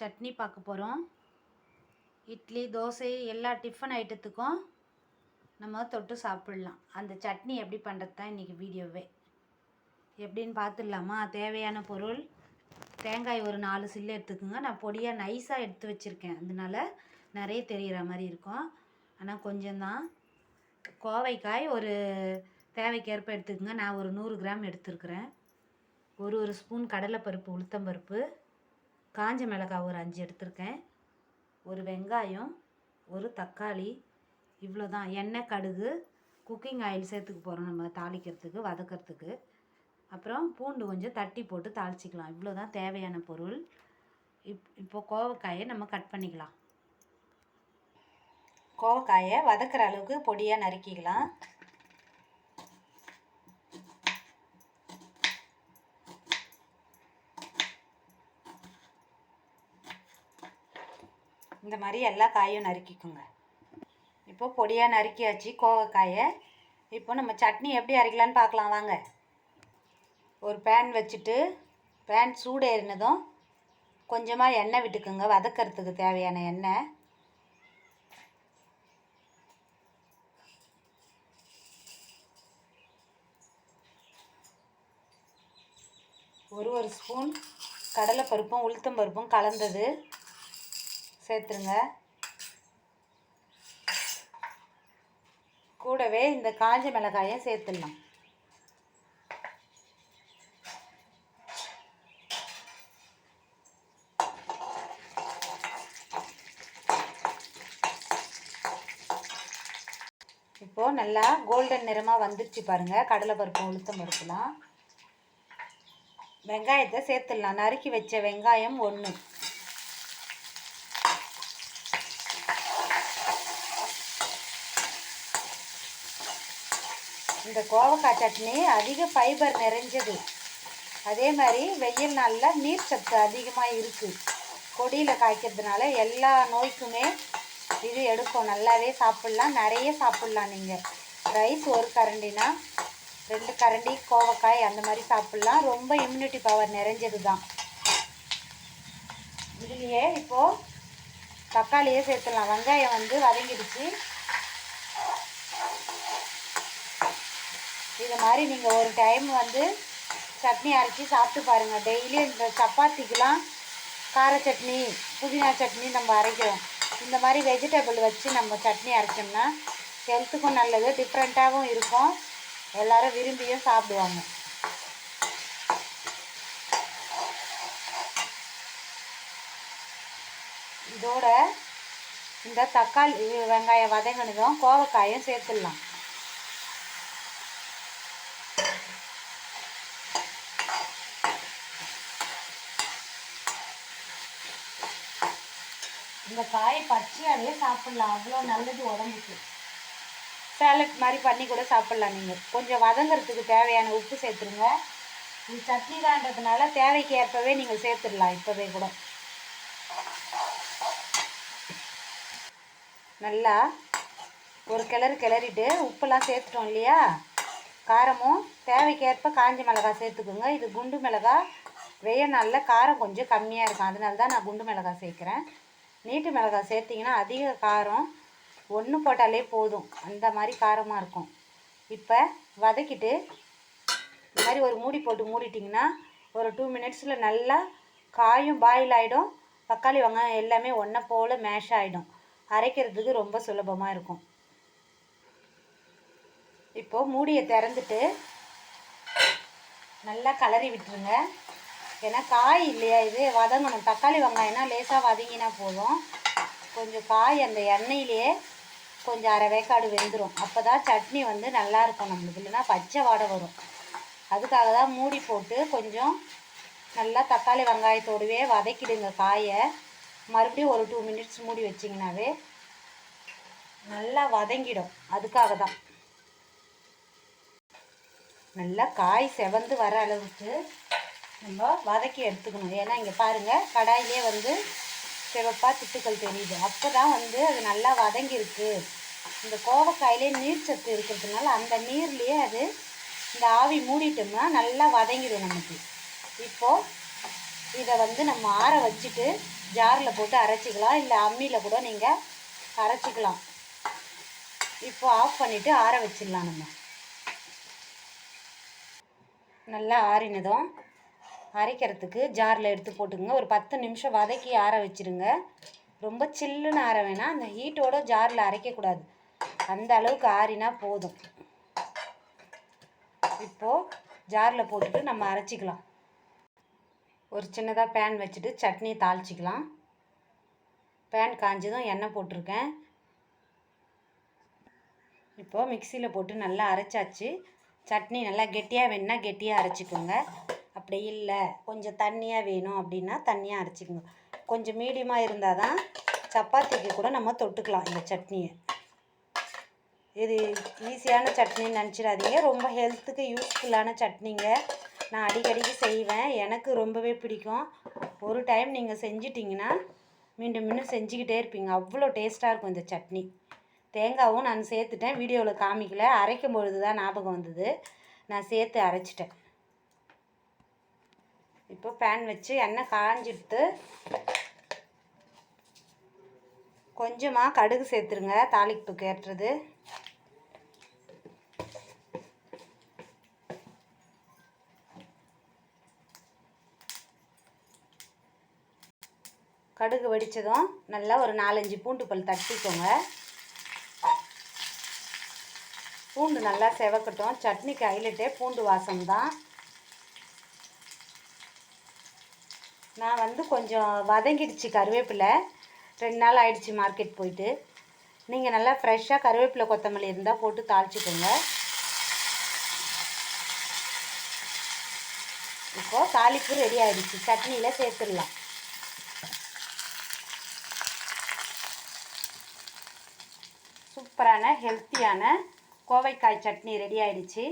சட்னி பார்க்க போகிறோம் இட்லி தோசை எல்லா டிஃபன் ஐட்டத்துக்கும் நம்ம தொட்டு சாப்பிட்லாம். அந்த சட்னி எப்படி பண்ணுறது தான் இன்றைக்கி வீடியோவே. எப்படின்னு பார்த்துடலாமா? தேவையான பொருள். தேங்காய் ஒரு நாலு சில்லு எடுத்துக்கோங்க. நான் பொடியாக நைஸாக எடுத்து வச்சுருக்கேன். அதனால நிறைய தெரிகிற மாதிரி இருக்கும். ஆனால் கொஞ்சம்தான். கோவைக்காய் ஒரு தேவைக்கேற்ப எடுத்துக்கோங்க. நான் ஒரு நூறு கிராம் எடுத்துருக்குறேன். ஒரு ஒரு ஸ்பூன் கடலைப்பருப்பு உளுத்தம்பருப்பு. காஞ்ச மிளகாய் ஒரு அஞ்சு எடுத்திருக்கேன். ஒரு வெங்காயம் ஒரு தக்காளி இவ்வளோ தான் எண்ணெய் கடுகு குக்கிங் ஆயில் சேர்த்துக்க போகிறோம் நம்ம தாளிக்கிறதுக்கு வதக்கிறதுக்கு. அப்புறம் பூண்டு கொஞ்சம் தட்டி போட்டு தாளிச்சிக்கலாம். இவ்வளோ தான் தேவையான பொருள். இப் இப்போ கோவக்காயை நம்ம கட் பண்ணிக்கலாம். கோவக்காயை வதக்கிற அளவுக்கு பொடியாக நறுக்கிக்கலாம். இந்த மாதிரி எல்லா காயும் நறுக்கிக்கோங்க. இப்போ பொடியாக நறுக்கியாச்சு கோவக்காயை. இப்போ நம்ம சட்னி எப்படி அரைக்கலான்னு பார்க்கலாம் வாங்க. ஒரு பேன் வச்சுட்டு பேன் சூடு ஏறினதும் கொஞ்சமாக எண்ணெய் விட்டுக்குங்க வதக்கிறதுக்கு தேவையான எண்ணெய். ஒரு ஒரு ஸ்பூன் கடலைப்பருப்பும் உளுத்தம் பருப்பும் கலந்தது. சேர்த்துருங்க. கூடவே இந்த காஞ்ச மிளகாயும் சேர்த்துடலாம் இப்போது நல்லா கோல்டன் நிறமாக வந்துருச்சு பாருங்கள் கடலைப்பருப்பு உளுத்தம் பருப்புலாம். வெங்காயத்தை சேர்த்துடலாம். நறுக்கி வச்ச வெங்காயம் ஒன்று இந்த கோவக்காய் சட்னி அதிக ஃபைபர் நிறைஞ்சது. அதே மாதிரி வெயில் நாளில் நீர் சத்து அதிகமாக இருக்குது கொடியில் காய்க்கிறதுனால எல்லா நோய்க்குமே இது எடுக்கும். நல்லாவே சாப்பிட்லாம். நிறைய சாப்பிட்லாம் நீங்கள் ரைஸ் ஒரு கரண்டினா ரெண்டு கரண்டி கோவக்காய் அந்த மாதிரி சாப்பிட்லாம். ரொம்ப இம்யூனிட்டி பவர் நிறைஞ்சது தான். இதுலேயே இப்போது தக்காளியே சேர்த்துடலாம். வெங்காயம் வந்து வதங்கிடுச்சு. இது மாதிரி நீங்கள் ஒரு டைம் வந்து சட்னி அரைச்சி சாப்பிட்டு பாருங்கள் டெய்லி இந்த சப்பாத்திக்கெலாம் கார சட்னி புதினா சட்னி நம்ம அரைக்கிறோம். இந்த மாதிரி வெஜிடபிள் வச்சு நம்ம சட்னி அரைச்சோம்னா ஹெல்த்துக்கும் நல்லது டிஃப்ரெண்ட்டாகவும் இருக்கும். எல்லாரும் விரும்பியும் சாப்பிடுவாங்க. இதோட இந்த தக்காளி வெங்காயம் வதங்கினதும் கோவக்காயும் சேர்த்துடலாம். இந்த காய் பச்சையாகவே சாப்பிட்லாம். அவ்வளோ நல்லது உடம்புக்கு. சேலட் மாதிரி பண்ணி கூட சாப்பிட்லாம் நீங்கள் கொஞ்சம் வதங்கிறதுக்கு தேவையான உப்பு சேர்த்துருங்க. இது சட்னி தான்றதுனால தேவைக்கு ஏற்பவே நீங்கள் சேர்த்துடலாம் இப்போவே கூட. நல்லா ஒரு கிளறு கிளறிட்டு உப்பெல்லாம் சேர்த்துட்டோம் இல்லையா? காரமும் தேவைக்கேற்ப காஞ்ச மிளகாய் சேர்த்துக்குங்க. இது குண்டு மிளகாய் வெய்ய நாளில் காரம் கொஞ்சம் கம்மியாக இருக்கும். அதனால தான் நான் குண்டு மிளகாய் சேர்க்குறேன். நீட்டு மிளகாய் சேர்த்திங்கன்னா அதிக காரம் ஒன்று போட்டாலே போதும். அந்த மாதிரி காரமாக இருக்கும். இப்போ வதக்கிட்டு இந்த மாதிரி ஒரு மூடி போட்டு மூடிட்டிங்கன்னா ஒரு டூ மினிட்ஸில் நல்லா காயும் பாயில் ஆகிடும் தக்காளி வெங்காயம் எல்லாமே ஒன்றை போல் மேஷ் ஆகிடும் அரைக்கிறதுக்கு ரொம்ப சுலபமாக இருக்கும். இப்போது மூடியை திறந்துட்டு நல்லா கலரி விட்டுருங்க. ஏன்னா காய் இல்லையா இது? வதங்கணும். தக்காளி வெங்காயம்னா லேசாக வதங்கினா போதும். கொஞ்சம் காய் அந்த எண்ணெயிலேயே கொஞ்சம் அரை வேக்காடு வெந்துடும் அப்போ தான் சட்னி வந்து நல்லாயிருக்கும் நம்மளுக்கு. இல்லைன்னா பச்சை வாடை வரும். அதுக்காக தான் மூடி போட்டு கொஞ்சம் நல்லா தக்காளி வெங்காயத்தோடவே வதக்கிடுங்க காயை. மறுபடியும் ஒரு டூ மினிட்ஸ் மூடி வச்சிங்கனாவே நல்லா வதங்கிடும். அதுக்காக தான். நல்லா காய் செவந்து வர அளவுக்கு நம்ம வதக்கி எடுத்துக்கணும். ஏன்னா இங்கே பாருங்கள் கடாயிலே வந்து சிவப்பாக திட்டுக்கள் தெரியுது. அப்போ தான் வந்து அது நல்லா வதங்கியிருக்கு. இந்த கோவக்காயிலே நீர் சத்து இருக்கிறதுனால அந்த நீர்லேயே அது இந்த ஆவி மூடிட்டோம்னா நல்லா வதங்கிடும் நமக்கு. இப்போது இதை வந்து நம்ம ஆற வச்சுட்டு ஜாரில் போட்டு அரைச்சிக்கலாம். இல்லை அம்மியில் கூட நீங்கள் அரைச்சிக்கலாம். இப்போ ஆஃப் பண்ணிவிட்டு ஆற வச்சிடலாம் நம்ம. நல்லா ஆறினதும் அரைக்கிறதுக்கு ஜாரில் எடுத்து போட்டுக்கோங்க. ஒரு பத்து நிமிஷம் வதக்கி ஆற வச்சிருங்க. ரொம்ப சில்லுன்னு ஆற வேணாம். அந்த ஹீட்டோட ஜாரில் அரைக்கக்கூடாது அந்த அளவுக்கு ஆறினா போதும். இப்போது ஜாரில் போட்டுட்டு நம்ம அரைச்சிக்கலாம். ஒரு சின்னதாக பேன் வச்சுட்டு சட்னி தாளிச்சிக்கலாம். பேன் காஞ்சதும் எண்ணெய் போட்டிருக்கேன். இப்போது மிக்சியில் போட்டு நல்லா அரைச்சாச்சு. சட்னி நல்லா கெட்டியாக வேணுன்னா கெட்டியாக அரைச்சிக்கோங்க. அப்படி இல்லை. கொஞ்சம் தண்ணியாக வேணும் அப்படின்னா தண்ணியாக அரைச்சிக்கணும். கொஞ்சம் மீடியமாக இருந்தால் தான் சப்பாத்திக்கு கூட நம்ம தொட்டுக்கலாம் இந்த சட்னியை. இது ஈஸியான சட்னின்னு நினச்சிடாதீங்க. ரொம்ப ஹெல்த்துக்கு யூஸ்ஃபுல்லான சட்னிங்க. நான் அடிக்கடிக்கு செய்வேன். எனக்கு ரொம்பவே பிடிக்கும். ஒரு டைம் நீங்கள் செஞ்சிட்டிங்கன்னா மீண்டும் மீண்டும் செஞ்சுக்கிட்டே இருப்பீங்க. அவ்வளோ டேஸ்ட்டாக இருக்கும் இந்த சட்னி. தேங்காவும் நான் சேர்த்துட்டேன். வீடியோவில் காமிக்கல. அரைக்கும் பொழுது தான் ஞாபகம் வந்தது. நான் சேர்த்து அரைச்சிட்டேன். இப்போ பேன் வச்சு எண்ணெய் காஞ்சிடுத்து கொஞ்சமாக கடுகு சேர்த்துருங்க தாளிப்புக்கு ஏற்றுறது கடுகு வெடித்ததும் நல்லா ஒரு நாலஞ்சு பூண்டு பல் தட்டிக்கோங்க. பூண்டு நல்லா செவக்கட்டும். சட்னிக்கு ஹைலைட்டே பூண்டு வாசம் தான் நான் வந்து கொஞ்சம் வதங்கிடுச்சு கருவேப்பிலை. ரெண்டு நாள் ஆயிடுச்சு மார்க்கெட் போயிட்டு. நீங்கள் நல்லா ஃப்ரெஷ்ஷாக கருவேப்பிலை கொத்தமல்லி இருந்தால் போட்டு தாளிச்சுக்கோங்க. இப்போது தாளிப்பு ரெடி ஆகிடுச்சு சட்னியில் சேர்த்துடலாம். சூப்பரான ஹெல்த்தியான கோவைக்காய் சட்னி ரெடி ஆகிடுச்சு